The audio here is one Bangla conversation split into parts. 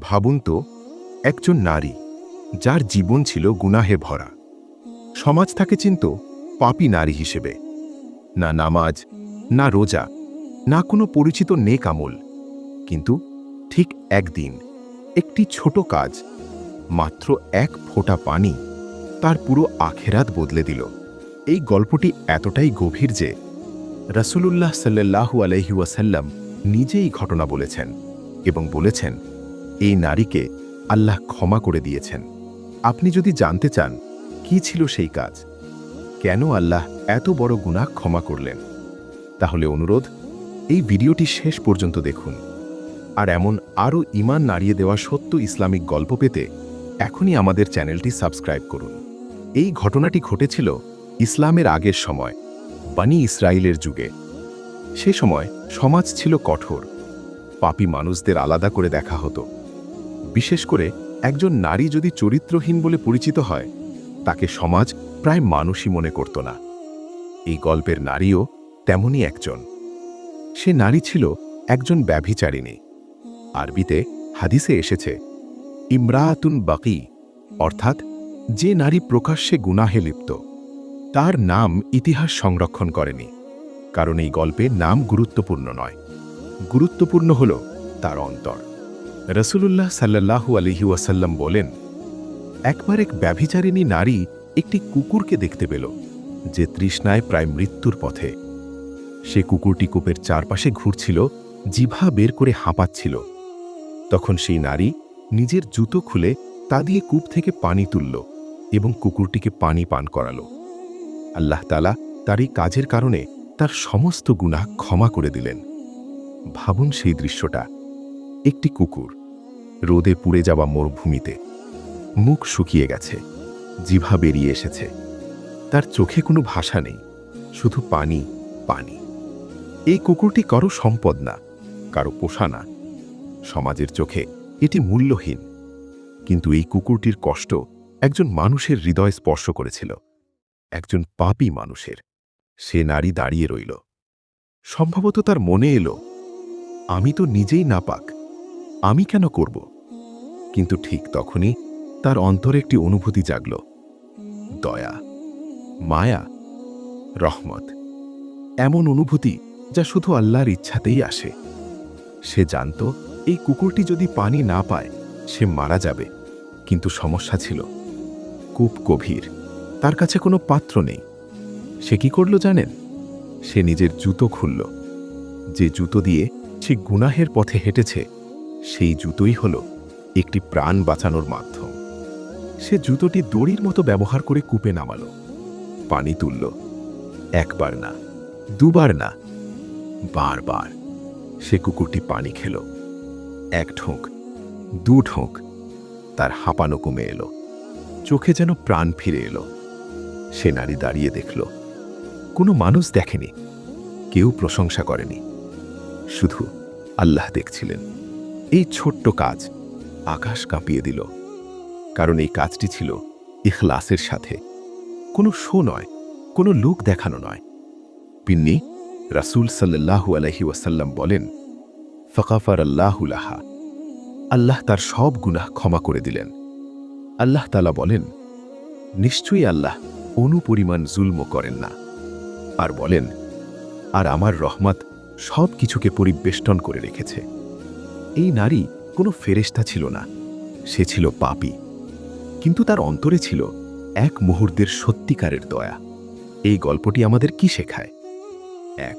ভাবুন তো, একজন নারী, যার জীবন ছিল গুনাহে ভরা। সমাজ তাকে চিনত পাপী নারী হিসেবে। না নামাজ, না রোজা, না কোনো পরিচিত নেক আমল। কিন্তু ঠিক একদিন, একটি ছোট কাজ, মাত্র এক ফোঁটা পানি, তার পুরো আখেরাত বদলে দিল। এই গল্পটি এতটাই গভীর যে রসুলুল্লাহ সাল্লাহু আলহি ওয়াসাল্লাম নিজেই ঘটনা বলেছেন এবং বলেছেন এই নারীকে আল্লাহ ক্ষমা করে দিয়েছেন। আপনি যদি জানতে চান, কি ছিল সেই কাজ? কেন আল্লাহ এত বড় গুনাহ ক্ষমা করলেন? তাহলে অনুরোধ, এই ভিডিওটি শেষ পর্যন্ত দেখুন। আর এমন আরও ইমান নাড়িয়ে দেওয়া সত্য ইসলামিক গল্প পেতে এখনই আমাদের চ্যানেলটি সাবস্ক্রাইব করুন। এই ঘটনাটি ঘটেছিল ইসলামের আগের সময়, বানি ইসরায়েলের যুগে। সে সময় সমাজ ছিল কঠোর। পাপী মানুষদের আলাদা করে দেখা হতো। বিশেষ করে একজন নারী যদি চরিত্রহীন বলে পরিচিত হয়, তাকে সমাজ প্রায় মানুষই মনে করত না। এই গল্পের নারীও তেমনই একজন। সে নারী ছিল একজন ব্যভিচারিণী। আরবিতে হাদিসে এসেছে, ইমরাতুন বাকি, অর্থাৎ যে নারী প্রকাশ্যে গুনাহে লিপ্ত, তার নাম ইতিহাস সংরক্ষণ করেনি, কারণ এই গল্পে নাম গুরুত্বপূর্ণ নয়। গুরুত্বপূর্ণ হল তার অন্তর। রসুলুল্লাহ সাল্লাহু আলহি ওয়াসাল্লাম বলেন, একবার এক ব্যভিচারিণী নারী একটি কুকুরকে দেখতে পেল, যে তৃষ্ণায় প্রায় মৃত্যুর পথে। সে কুকুরটি কূপের চারপাশে ঘুরছিল, জিভা বের করে হাঁপাচ্ছিল। তখন সেই নারী নিজের জুতো খুলে তা দিয়ে কূপ থেকে পানি তুলল এবং কুকুরটিকে পানি পান করাল। আল্লাহ তালা তার এই কাজের কারণে তার সমস্ত গুনাহ ক্ষমা করে দিলেন। ভাবুন সেই দৃশ্যটা, একটি কুকুর রোদে পুড়ে যাওয়া মরুভূমিতে। মুখ শুকিয়ে গেছে, জিভা বেরিয়ে এসেছে। তার চোখে কোনো ভাষা নেই, শুধু পানি পানি। এই কুকুরটি কারও সম্পদ না, কারও পোষা না। সমাজের চোখে এটি মূল্যহীন। কিন্তু এই কুকুরটির কষ্ট একজন মানুষের হৃদয় স্পর্শ করেছিল। একজন পাপী মানুষের। সে নারী দাঁড়িয়ে রইল। সম্ভবত তার মনে এলো, আমি তো নিজেই নাপাক আমি কেন করব? কিন্তু ঠিক তখনই তার অন্তরে একটি অনুভূতি জাগল। দয়া, মায়া, রহমত, এমন অনুভূতি যা শুধু আল্লাহর ইচ্ছাতেই আসে। সে জানত এই কুকুরটি যদি পানি না পায়, সে মারা যাবে। কিন্তু সমস্যা ছিল। কূপ গভীর। তার কাছে কোনো পাত্র নেই। সে কি করল জানেন? সে নিজের জুতো খুলল। যে জুতো দিয়ে সে গুনাহের পথে হেঁটেছে সেই জুতোই হল একটি প্রাণ বাঁচানোর মাধ্যম। সে জুতোটি দড়ির মতো ব্যবহার করে কূপে নামাল। পানি তুলল। একবার না, দুবার না, বারবার সে কুকুরটি পানি খেল। এক ঢোক, দু ঢোক, তার হাঁপানো কমে এলো। চোখে যেন প্রাণ ফিরে এলো। সে নারী দাঁড়িয়ে দেখল। কোনো মানুষ দেখেনি, কেউ প্রশংসা করেনি। শুধু আল্লাহ দেখছিলেন। এই ছোট্ট কাজ আকাশ কাঁপিয়ে দিল, কারণ এই কাজটি ছিল ইখলাসের সাথে। কোনো শো নয়, কোনো লোক দেখানো নয়। পিন্নি, রাসুল সাল্লাহু আলহি ওয়াসাল্লাম বলেন ফকাফার আল্লাহুলাহা আল্লাহ তার সব গুনাহ ক্ষমা করে দিলেন। আল্লাহ তালা বলেন, নিশ্চয়ই আল্লাহ অনুপরিমাণ জুলম করেন না। আর বলেন, আর আমার রহমত সব কিছুকে পরিবেষ্টন করে রেখেছে। এই নারী কোনো ফেরেস্তা ছিল না। সে ছিল পাপী। কিন্তু তার অন্তরে ছিল এক মুহূর্তের সত্যিকারের দয়া। এই গল্পটি আমাদের কি শেখায়? এক,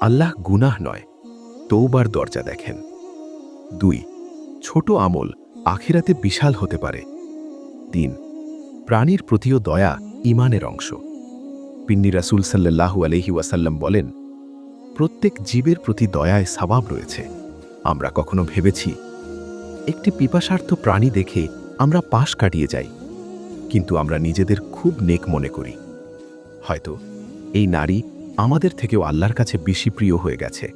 আল্লাহ গুনাহ নয় তৌবার দরজা দেখেন। দুই, ছোট আমল আখিরাতে বিশাল হতে পারে। তিন, প্রাণীর প্রতিও দয়া ইমানের অংশ। পিন্নি রাসুল আলহি ওয়াসাল্লাম বলেন, প্রত্যেক জীবের প্রতি দয়ায় স্বভাব রয়েছে। আমরা কখনো ভেবেছি, একটি পিপাসার্থ প্রাণী দেখে আমরা পাশ কাটিয়ে যাই, কিন্তু আমরা নিজেদের খুব নেক মনে করি। হয়তো এই নারী আমাদের থেকেও আল্লাহর কাছে বেশি প্রিয় হয়ে গেছে।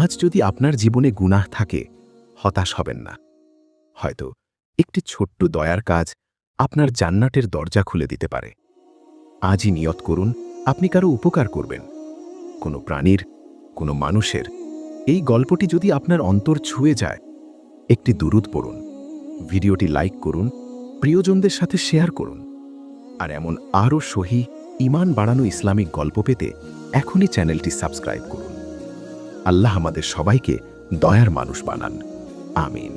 আজ যদি আপনার জীবনে গুনাহ থাকে, হতাশ হবেন না। হয়তো একটি ছোট্ট দয়ার কাজ আপনার জান্নাটের দরজা খুলে দিতে পারে। আজই নিয়ত করুন, আপনি কারও উপকার করবেন। কোনো প্রাণীর, কোনো মানুষের এই গল্পটি যদি আপনার অন্তর ছুঁয়ে যায়, একটি দুরুদ পড়ুন, ভিডিওটি লাইক করুন, প্রিয়জনদের সাথে শেয়ার করুন, আর এমন আরও সহি ইমান বাড়ানো ইসলামিক গল্প পেতে এখনই চ্যানেলটি সাবস্ক্রাইব করুন। আল্লাহ আমাদের সবাইকে দয়ার মানুষ বানান। আমিন।